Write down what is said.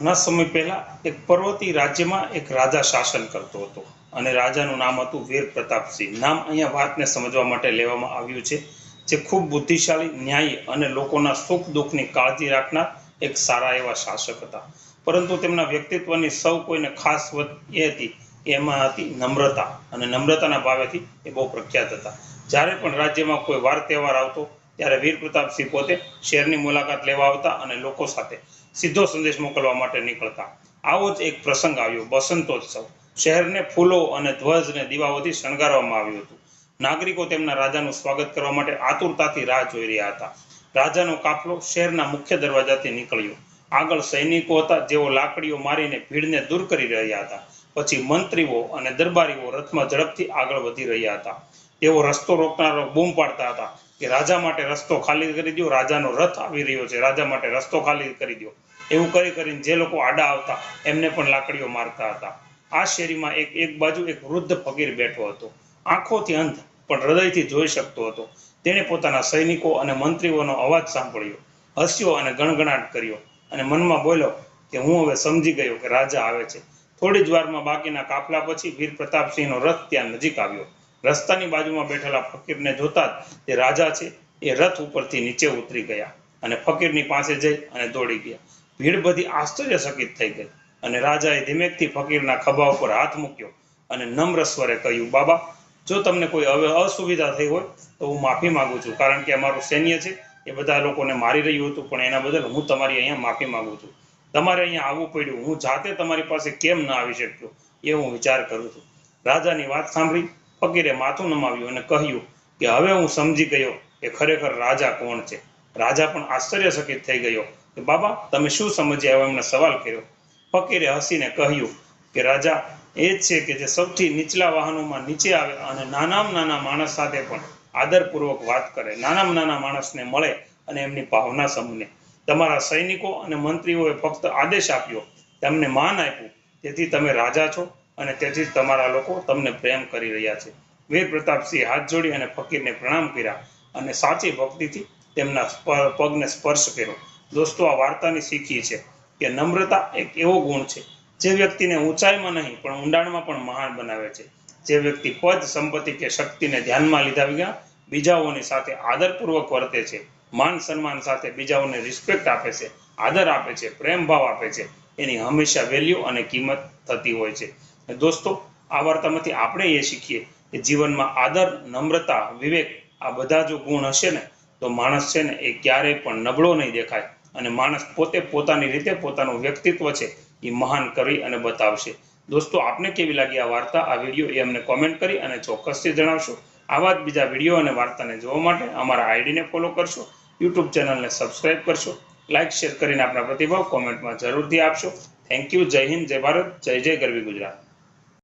ઘણા સમય પહેલા એક પર્વતી રાજ્યમાં એક રાજા શાસન કરતો હતો અને રાજાનું નામ હતું વીર પ્રતાપસિંહ નામ અહીંયા વાતને સમજવા માટે લેવામાં આવ્યું છે જે ખૂબ બુદ્ધિશાળી, ન્યાયી અને લોકોના સુખ દુઃખની કાળજી રાખનાર એક સારા એવા શાસક હતા. પરંતુ તેમના વ્યક્તિત્વની સૌ કોઈને ખાસ વત એ હતી, એમાં હતી નમ્રતા અને નમ્રતાના ભાવેથી એ બહુ પ્રખ્યાત હતા. જ્યારે પણ રાજ્યમાં કોઈ વાર તહેવાર આવતો ત્યારે વીર પ્રતાપસિંહ પોતે શહેરની મુલાકાત લેવા આવતા અને લોકો સાથે સીધો સંદેશ મોકલવા માટે નીકળતા. આવો જ એક પ્રસંગ આવ્યો, બસંતોત્સવ. શહેરને ફૂલો અને ધ્વજ અને દીવાઓથી શણગારવામાં આવ્યું હતું. નાગરિકો તેમના રાજાનું સ્વાગત કરવા માટે આતુરતાથી રાહ જોઈ રહ્યા હતા. રાજાનો કાફલો શહેરના મુખ્ય દરવાજાથી નીકળ્યો. આગળ સૈનિકો હતા, જેઓ લાકડીઓ મારીને ભીડને દૂર કરી રહ્યા હતા. પછી મંત્રીઓ અને દરબારીઓ રથમાં ઝડપથી આગળ વધી રહ્યા હતા. તેઓ રસ્તો રોકનારો બૂમ પાડતા હતા. કે રાજા માટે રસ્તો ખાલી કરી દો રાજાનો રથ આવી રહ્યો છે, રાજા માટે રસ્તો ખાલી કરી દો એવું કરી કરીને જે લોકો આડા આવતા, એમને પણ લાકડીઓ મારતા હતા. આ શેરીમાં એક એક બાજુ એક વૃદ્ધ ફકીર બેઠો હતો. આંખોથી અંધ, પણ હૃદયથી જોઈ શકતો હતો. તેણે પોતાના સૈનિકો અને મંત્રીઓનો અવાજ સાંભળ્યો, હસ્યો અને ગણગણાટ કર્યો અને મનમાં બોલ્યો કે હું હવે સમજી ગયો કે રાજા આવે છે. થોડી જ વારમાં બાકીના કાફલા પછી વીર પ્રતાપસિંહનો રથ ત્યાં નજીક આવ્યો. રસ્તાની બાજુમાં બેઠેલા ફકીરને જોતા જ તે રાજા છે એ રથ ઉપરથી નીચે ઉતરી ગયા અને ફકીરની પાસે જઈ અને દોડી ગયા. ભીડ બધી આશ્ચર્યચકિત થઈ ગઈ અને રાજાએ ધીમેકથી ફકીરના ખભા ઉપર હાથ મૂક્યો અને નમ્ર સ્વરે કહ્યું, બાબા, જો તમને કોઈ હવે અસુવિધા થઈ હોય તો હું માફી માંગુ છું, કારણ કે અમારું સૈન્ય છે, એ બધા લોકોને મારી રહ્યું હતું, પણ એના બદલ હું તમારી અહીંયા માફી માંગુ છું. તમારે અહીંયા આવવું પડ્યું. હું જાતે તમારી પાસે કેમ ન આવી શક્યો, એ હું વિચાર કરું છું. રાજાની વાત સાંભળી ફકીરે માથું નમાવ્યું અને કહ્યું કે હવે હું સમજી ગયો કે ખરેખર રાજા કોણ છે. રાજા પણ આશ્ચર્યચકિત થઈ ગયો કે બાબા, તમે શું સમજ્યા એવો એમને સવાલ કર્યો. ફકીરે હસીને કહ્યું કે રાજા, એ જ છે કે જે સૌથી નીચલા વાહનોમાં નીચે આવે અને નાનામાં નાના માણસ સાથે પણ આદરપૂર્વક વાત કરે, નાનામાં નાના માણસને મળે અને એમની ભાવના સમજે તમારા સૈનિકો અને મંત્રીઓએ ફક્ત આદેશ આપ્યો, તેમને માન આપ્યું. તેથી તમે રાજા છો અને તેથી તમારા લોકો તમને પ્રેમ કરી રહ્યા છે. વીર પ્રતાપસિંહ હાથ જોડી અને ફકીરને પ્રણામ કર્યા અને સાચી ભક્તિથી તેમના પગને સ્પર્શ કર્યો. દોસ્તો, આ વાર્તાની શીખી છે કે નમ્રતા એક એવો ગુણ છે જે વ્યક્તિને ઊંચાઈમાં નહીં, પણ ઊંડાણમાં પણ મહાન બનાવે છે. જે વ્યક્તિ પદ, સંપત્તિ કે શક્તિને ધ્યાનમાં લીધા વિના બીજાઓની સાથે આદરપૂર્વક વર્તે છે, માન સન્માન સાથે બીજાઓને રિસ્પેક્ટ આપે છે, આદર આપે છે, પ્રેમ ભાવ આપે છે, એની હંમેશા વેલ્યુ અને કિંમત થતી હોય છે. દોસ્તો, આ વાર્તામાંથી આપણે એ શીખીએ કે જીવનમાં આદર, નમ્રતા, વિવેક આ બધા જો ગુણ હશે ને, તો માણસ છે ને એ ક્યારેય પણ નબળો નહીં દેખાય. અને માણસ પોતે પોતાની રીતે પોતાનું વ્યક્તિત્વ છે એ મહાન કરી અને બતાવશે. દોસ્તો, આપને કેવી લાગી આ વાર્તા? આ વીડિયો એ અમને કોમેન્ટ કરી અને ચોક્કસથી જણાવશો. આવા જ બીજા વીડિયો અને વાર્તાને જોવા માટે અમારા આઈડીને ફોલો કરશો, યુટ્યુબ ચેનલને સબસ્ક્રાઇબ કરશો લાઇક શેર કરીને આપણા પ્રતિભાવ કોમેન્ટમાં જરૂરથી આપશો. થેન્ક યુ, જય હિન્દ, જય ભારત, જય જય ગરવી ગુજરાત.